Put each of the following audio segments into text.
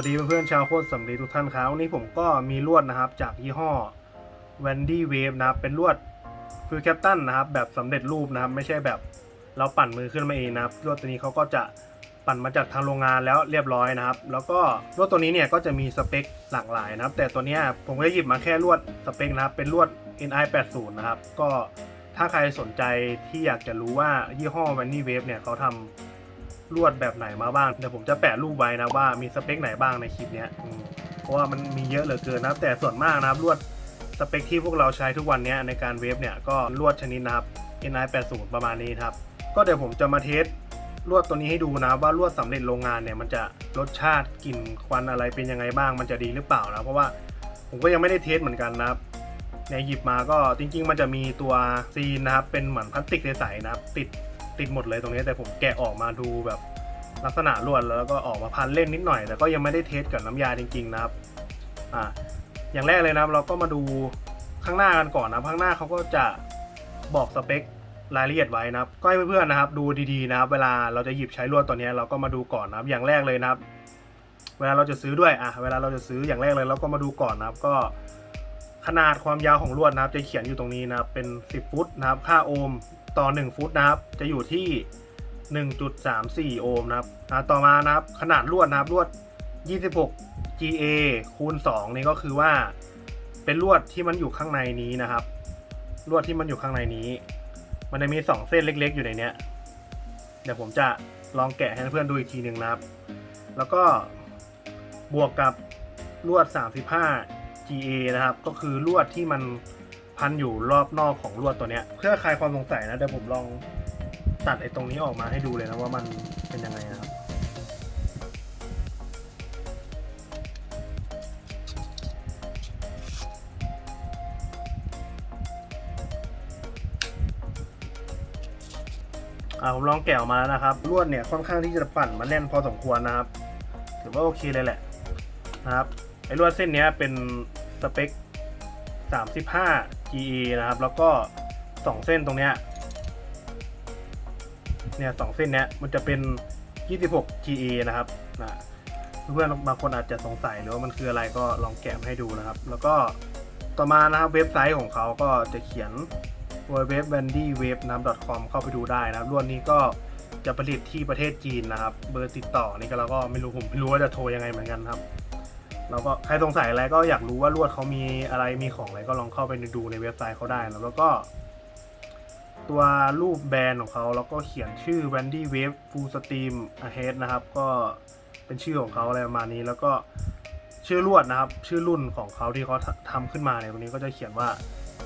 สวัสดีเพื่อนๆชาวโคตรสำลีทุกท่านครับวันนี้ผมก็มีลวดนะครับจากยี่ห้อ Wendy Wave นะครับเป็นลวดฟิลแคปตันนะครับแบบสำเร็จรูปนะครับไม่ใช่แบบเราปั่นมือขึ้นมาเองนะครับลวดตัวนี้เขาก็จะปั่นมาจากทางโรงงานแล้วเรียบร้อยนะครับ แล้วก็ลวดตัวนี้เนี่ยก็จะมีสเปคหลากหลายนะครับ แต่ตัวนี้ผมก็หยิบมาแค่ลวดสเปคนะครับเป็นลวด NI 8 0นะครับก็ถ้าใครสนใจที่อยากจะรู้ว่ายี่ห้อ Wendy Wave เนี่ยเขาทำ ลวดแบบไหนมาบ้างเดี๋ยวผมจะแปะรูปไว้นะว่ามีสเปคไหนบ้างในคลิปเนี้ยอืมเพราะว่ามันมีเยอะเหลือเกินนะครับ แต่ส่วนมากนะครับลวดสเปคที่พวกเราใช้ทุกวันเนี้ยในการเวฟเนี่ยก็ลวดชนิดนะครับ NI 80ประมาณนี้ครับ ก็เดี๋ยวผมจะมาเทสลวดตัวนี้ให้ดูนะว่าลวดสำเร็จโรงงานเนี่ยมันจะรสชาติกลิ่นควันอะไรเป็นยังไงบ้างมันจะดีหรือเปล่านะเพราะว่าผมก็ยังไม่ได้เทสเหมือนกันนะครับในหยิบมาก็จริงๆ มันจะมีตัวซีนนะครับเป็นเหมือนพลาสติกใสๆนะครับติด ติดหมดเลยตรงนี้แต่ผมแกะออกมาดูแบบลักษณะลวดแล้วก็ออกมาพันเล่นนิดหน่อย แต่ก็ยังไม่ได้เทสกับน้ำยาจริงๆนะครับอ่าอย่างแรกเลยนะครับเราก็มาดูข้างหน้ากันก่อนนะข้างหน้าเขาก็จะบอกสเปครายละเอียดไว้นะครับก็ให้เพื่อนๆนะครับ ดูดีๆนะครับ เวลาเราจะหยิบใช้ลวดตัวนี้เราก็มาดูก่อนนะครับ อย่างแรกเลยนะครับ เวลาเราจะซื้อด้วยอะเวลาเราจะซื้ออย่างแรกเลยเราก็มาดูก่อนนะครับ ก็ ขนาดความยาวของลวดนะครับ จะเขียนอยู่ตรงนี้นะครับ เป็น 10 ฟุตนะครับ ค่าโอห์มต่อ 1 ฟุตนะครับ จะอยู่ที่ 1.34 โอห์มนะครับต่อมานะครับ ขนาดลวดนะครับลวด 26 GA คูณ 2 นี่ก็คือว่า เป็นลวดที่มันอยู่ข้างในนี้นะครับ ลวดที่มันอยู่ข้างในนี้ มันจะมี 2 เส้นเล็ก ๆ อยู่ในเนี้ยเดี๋ยวผมจะลองแกะให้เพื่อนดูอีกทีหนึ่งนะครับ แล้วก็บวกกับลวด 35 GA นะครับ ก็คือลวดที่มันพันอยู่รอบนอกของลวดตัวเนี้ย เพื่อคลายความสงสัยนะเดี๋ยวผมลองตัดไอ้ตรงนี้ออกมาให้ดูเลยนะว่ามันเป็นยังไงนะครับอ่าผมลองแกะออกมาแล้วนะครับลวดเนี่ยค่อนข้างที่จะปั่นมาแน่นพอสมควรนะครับ ถือว่าโอเคเลยแหละนะครับไอ้ลวดเส้นนี้เป็น สเปค 35 GE นะครับ แล้วก็ 2 เส้นตรงเนี้ยเนี่ยสองเส้นเนี้ยมันจะเป็น 26 GE นะครับนะเพื่อนๆบางคนอาจจะสงสัยหรือว่ามันคืออะไรก็ลองแกะให้ดูนะครับ แล้วก็ต่อมานะครับเว็บไซต์ของเขาก็จะเขียน w w w w a n d y w a v e นะครับ .com เข้าไปดูได้นะครับรวดนี้ก็จะผลิตที่ประเทศจีนนะครับ เบอร์ติดต่อนี่ก็เราก็ไม่รู้ผมไม่รู้ว่าจะโทรยังไงเหมือนกันครับ เราก็ใครสงสัยอะไรก็อยากรู้ว่าลวดเขามีอะไรมีของอะไรก็ลองเข้าไปดูในเว็บไซต์เขาได้นะแล้วก็ ตัวรูปแบรนด์ของเขาแล้วก็เขียนชื่อ Wendy Wave Full Steam Ahead นะครับ ก็เป็นชื่อของเขาอะไรประมาณนี้แล้วก็ชื่อลวดนะครับ ชื่อรุ่นของเขาที่เขาทำขึ้นมาเนี่ยตรงนี้ก็จะเขียนว่า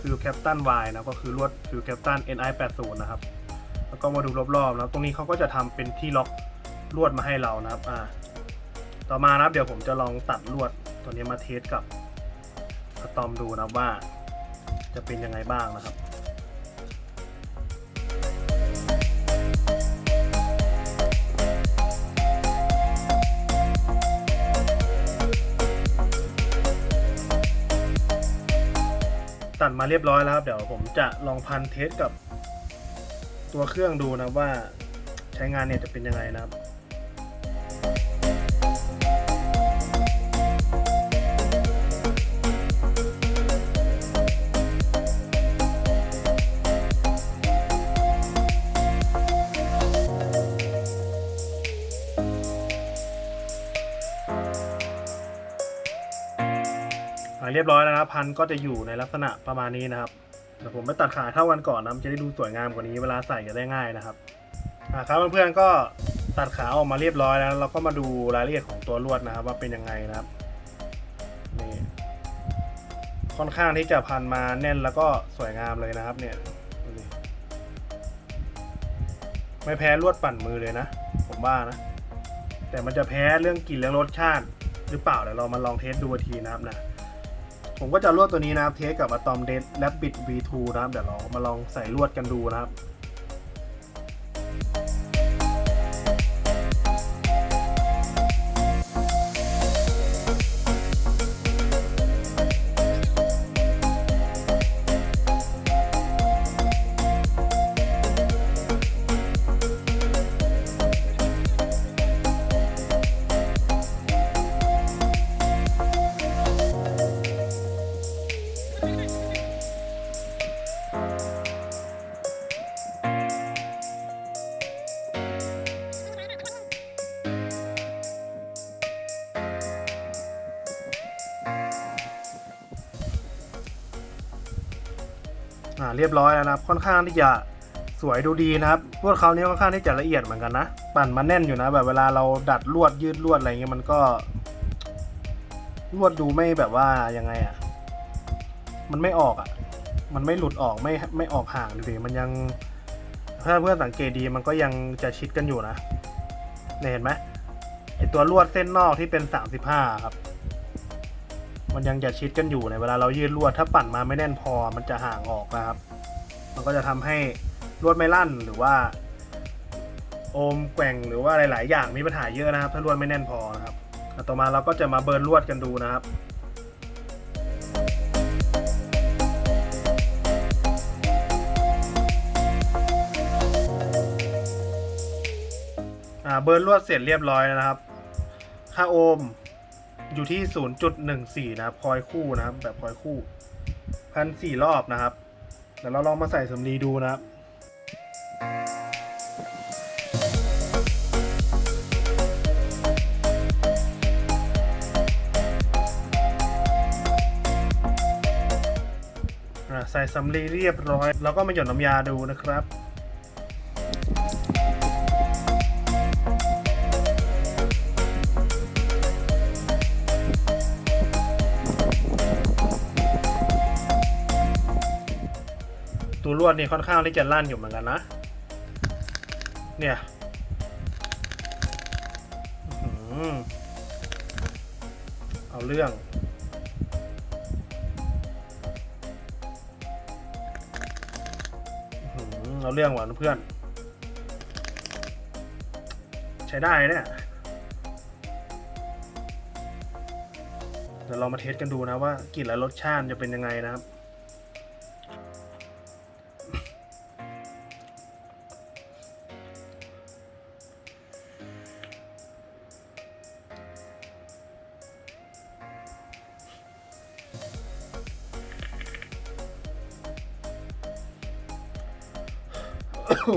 ฟิลแคปตัน Y นะก็คือลวดฟิลแคปตัน NI 8 0 นะครับ แล้วก็มาดูรอบๆนะตรงนี้เขาก็จะทำเป็นที่ล็อกลวดมาให้เรานะครับอ่า ต่อมานะครับเดี๋ยวผมจะลองตัดลวดตัวนี้มาเทสกับอะตอมดูนะว่าจะเป็นยังไงบ้างนะครับตัดมาเรียบร้อยแล้วครับ เดี๋ยวผมจะลองพันเทสกับตัวเครื่องดูนะว่าใช้งานเนี่ยจะเป็นยังไงนะครับ เรียบร้อยแล้วนะครับพันก็จะอยู่ในลักษณะประมาณนี้นะครับเดี๋ยวผมไปตัดขาเท่ากันก่อนนะมันจะได้ดูสวยงามกว่านี้เวลาใส่จะได้ง่ายนะครับอ่าครับเพื่อนๆก็ตัดขาออกมาเรียบร้อยแล้วเราก็มาดูรายละเอียดของตัวลวดนะครับ ว่าเป็นยังไงนะครับนี่ค่อนข้างที่จะพันมาแน่นแล้วก็สวยงามเลยนะครับ เนี่ยไม่แพ้ลวดปั่นมือเลยนะ ผมว่านะ แต่มันจะแพ้เรื่องกลิ่นเรื่องรสชาติ หรือเปล่าเดี๋ยวเรามาลองเทสดูทีนะครับนะ ผมก็จะลวดตัวนี้นะครับเทสกับ Atom d e a d Rabbit V2 นะครับเดี๋ยวเรามาลองใส่ลวดกันดูนะครับ เรียบร้อยแล้วนะครับ ค่อนข้างที่จะสวยดูดีนะครับลวดเขานี้ค่อนข้างที่จะละเอียดเหมือนกันนะปั่นมาแน่นอยู่นะ แบบเวลาเราดัดลวดยืดลวดอะไรเงี้ยมันก็ลวดดูไม่แบบว่ายังไงอะ่ะ มันไม่ออกอะ่ะ มันไม่หลุดออกไม่ไม่ออกห่างดูดิมันยังถ้าเพื่อนสังเกตดีมันก็ยังจะชิดกันอยู่นะเนี่ยเห็นไหมไอตัวลวดเส้นนอกที่เป็น 35 ครับ มันยังจะชิดกันอยู่ในเวลาเรายืดลวดถ้าปั่นมาไม่แน่นพอมันจะห่างออกนะครับ มันก็จะทำให้ลวดไม่ลั่นหรือว่า โอมแกว่งหรือว่าหลาย ๆ อย่างมีปัญหาเยอะนะครับ ถ้าลวดไม่แน่นพอนะครับต่อมาเราก็จะมาเบิร์นลวดกันดูนะครับเบิร์นลวดเสร็จเรียบร้อยแล้วนะครับค่าโอม อยู่ที่ 0.14 นะครับ คอยคู่นะครับ แบบคอยคู่พันสี่รอบนะครับเดี๋ยวเราลองมาใส่สำลีดูนะครับใส่สำลีเรียบร้อย แล้วก็มาหยดน้ำยาดูนะครับ ตัวลวดนี่ค่อนข้างที่จะลั่นอยู่เหมือนกันนะ เนี่ยอเอาเรื่องอเอาเรื่องว่ะเพื่อน ใช้ได้เนี่ยเดี๋ยวเรามาเทสกันดูนะว่ากลิ่นและรสชาติจะเป็นยังไงนะครับ อื้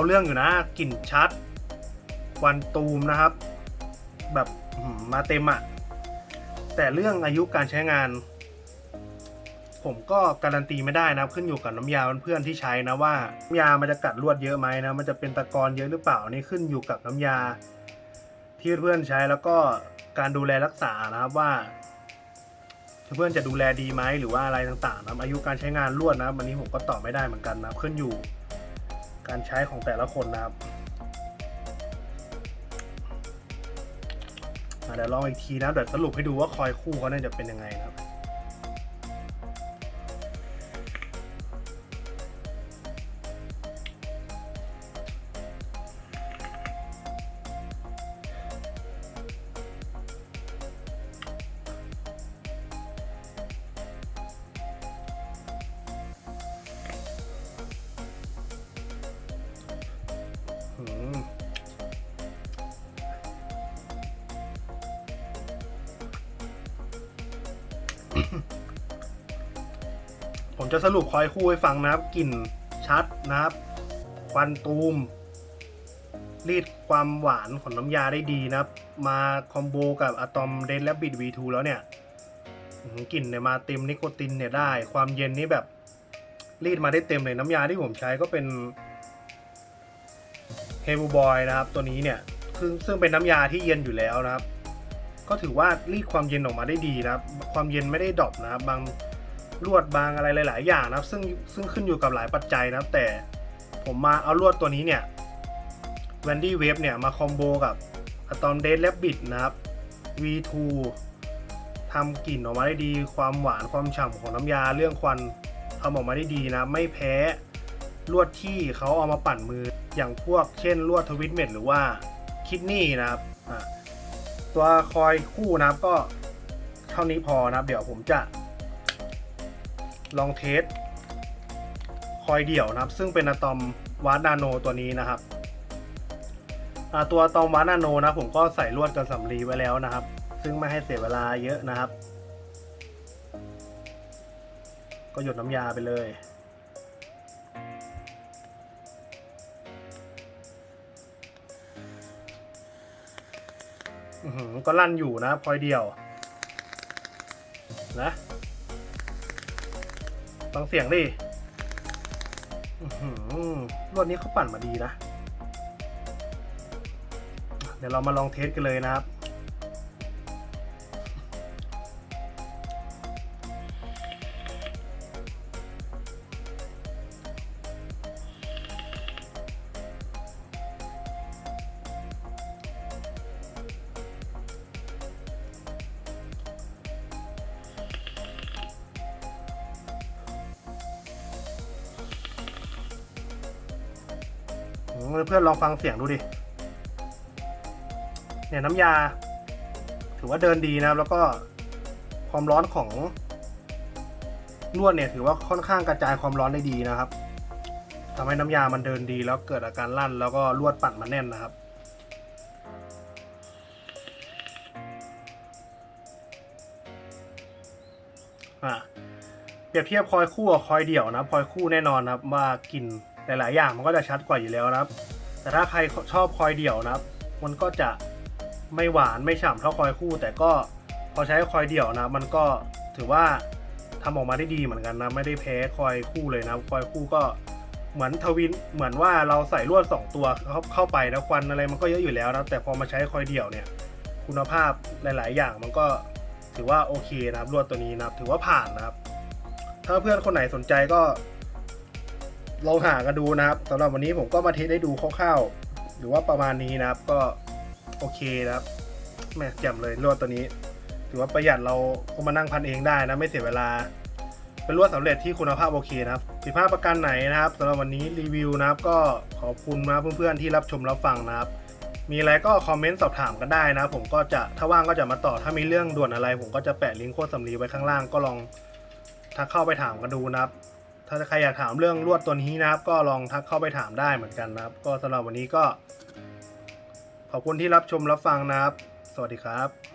เอาเรื่องอยู่นะกลิ่นชัด ควันตูมนะครับ แบบมาเต็มอะแต่เรื่องอายุการใช้งาน ผมก็การันตีไม่ได้นะขึ้นอยู่กับน้ำยาเพื่อนที่ใช้นะว่าน้ำยามันจะกัดลวดเยอะไหมนะมันจะเป็นตะกอนเยอะหรือเปล่านี่ขึ้นอยู่กับน้ำยา ที่เพื่อนใช้แล้วก็การดูแลรักษานะครับว่าเพื่อนจะดูแลดีไหมหรือว่าอะไรต่างๆนะอายุการใช้งานลวดนะครันนี้ผมก็ตอบไม่ได้เหมือนกันนะขึ้นอยู่ การใช้ของแต่ละคนนะครับเดี๋ยวลองอีกทีนะเดี๋ยวสรุปให้ดูว่าคอยคู่เขาเนี่ยจะเป็นยังไงนะครับ ผมจะสรุปคอยคู่ให้ฟังนะครับกลิ่นชัดนะครับควันตูม รีดความหวานของน้ำยาได้ดีนะครับ มาคอมโบกับอะตอมเดนและบิด V2 แล้วเนี่ยกลิ่นเนี่ยมาเต็มนิโคตินเนี่ยได้ ความเย็นนี่แบบรีดมาได้เต็มเลยน้ำยาที่ผมใช้ก็เป็นเฮบูบอยนะครับ ตัวนี้เนี่ยซึ่งซึ่งเป็นน้ำยาที่เย็นอยู่แล้วนะครับ ก็ถือว่ารีดความเย็นออกมาได้ดีนะครับ ความเย็นไม่ได้ดรอปนะครับบาง ลวดบางอะไรหลาย ๆ อย่างนะครับ ซึ่งซึ่งขึ้นอยู่กับหลายปัจจัยนะครับ แต่ผมมาเอาลวดตัวนี้เนี่ยแวนดี้เวฟเนี่ยมาคอมโบกับอะตอมเดสและบิดนะครับ V2 ทำกลิ่นออกมาได้ดี ความหวานความฉ่ำของน้ำยาเรื่องควันทำออกมาได้ดีนะ ไม่แพ้ลวดที่เขาเอามาปั่นมืออย่างพวกเช่นลวดทวิตเมดหรือว่าคิดนี่นะครับตัวคอยคู่นะครับก็เท่านี้พอนะครับ เดี๋ยวผมจะ ลองเทสคอยเดี่ยวนะครับ ซึ่งเป็นอะตอมวาร์ดนาโนตัวนี้นะครับตัวอะตอมวาร์ดนาโนนะผมก็ใส่ลวดกันสำลีไว้แล้วนะครับ ซึ่งไม่ให้เสียเวลาเยอะนะครับ ก็หยดน้ำยาไปเลยก็ลั่นอยู่นะพลอยเดียว นะ ฟังเสียงดิรวดนี้เขาปั่นมาดีนะ เดี๋ยวเรามาลองเทสกันเลยนะครับ เพื่อนลองฟังเสียงดูดิ เนี่ยน้ำยา ถือว่าเดินดีนะครับ แล้วก็ความร้อนของลวดเนี่ยถือว่าค่อนข้างกระจายความร้อนได้ดีนะครับทำให้น้ำยามันเดินดีแล้วเกิดอาการลั่น แล้วก็ลวดปั่นมันแน่นนะครับอะเปรียบเทียบคอยคู่กับคอยเดี่ยวนะคอยคู่แน่นอนนะครับว่ากลิ่น หลาย ๆ อย่างมันก็จะชัดกว่าอยู่แล้วนะครับ แต่ถ้าใครชอบคอยเดี่ยวนะครับ มันก็จะไม่หวานไม่ฉ่ำเท่าคอยคู่ แต่ก็พอใช้คอยเดี่ยวนะ มันก็ถือว่าทำออกมาได้ดีเหมือนกันนะ ไม่ได้แพ้คอยคู่เลยนะคอยคู่ก็เหมือนทวินเหมือนว่าเราใส่ลวดสองตัวเข้าเข้าไปนะควันอะไรมันก็เยอะอยู่แล้วนะแต่พอมาใช้คอยเดี่ยวเนี่ย คุณภาพหลาย ๆ อย่างมันก็ถือว่าโอเคนะครับลวดตัวนี้นะครับถือว่าผ่านนะครับ ถ้าเพื่อนคนไหนสนใจก็ ลองหากันดูนะครับสำหรับวันนี้ผมก็มาเทสได้ดูคร่าวๆ หรือว่าประมาณนี้นะครับก็โอเคนะครับแม่แจ่มเลยลวดตัวนี้ ถือว่าประหยัดเราก็มานั่งพันเองได้นะไม่เสียเวลา เป็นลวดสำเร็จที่คุณภาพโอเคนะครับผิดพลาดประกันไหนนะครับสำหรับวันนี้รีวิวนะครับ ก็ขอบคุณนะเพื่อนๆที่รับชมรับฟังนะครับ มีอะไรก็คอมเมนต์สอบถามกันได้นะผมก็จะถ้าว่างก็จะมาต่อถ้ามีเรื่องด่วนอะไร ผมก็จะแปะลิงก์โค้ดสำลีไว้ข้างล่างก็ลองทักเข้าไปถามกันดูนะครับ ถ้าใครอยากถามเรื่องลวดตัวนี้นะครับ ก็ลองทักเข้าไปถามได้เหมือนกันนะครับ ก็สำหรับวันนี้ก็ ขอบคุณที่รับชมรับฟังนะครับ สวัสดีครับ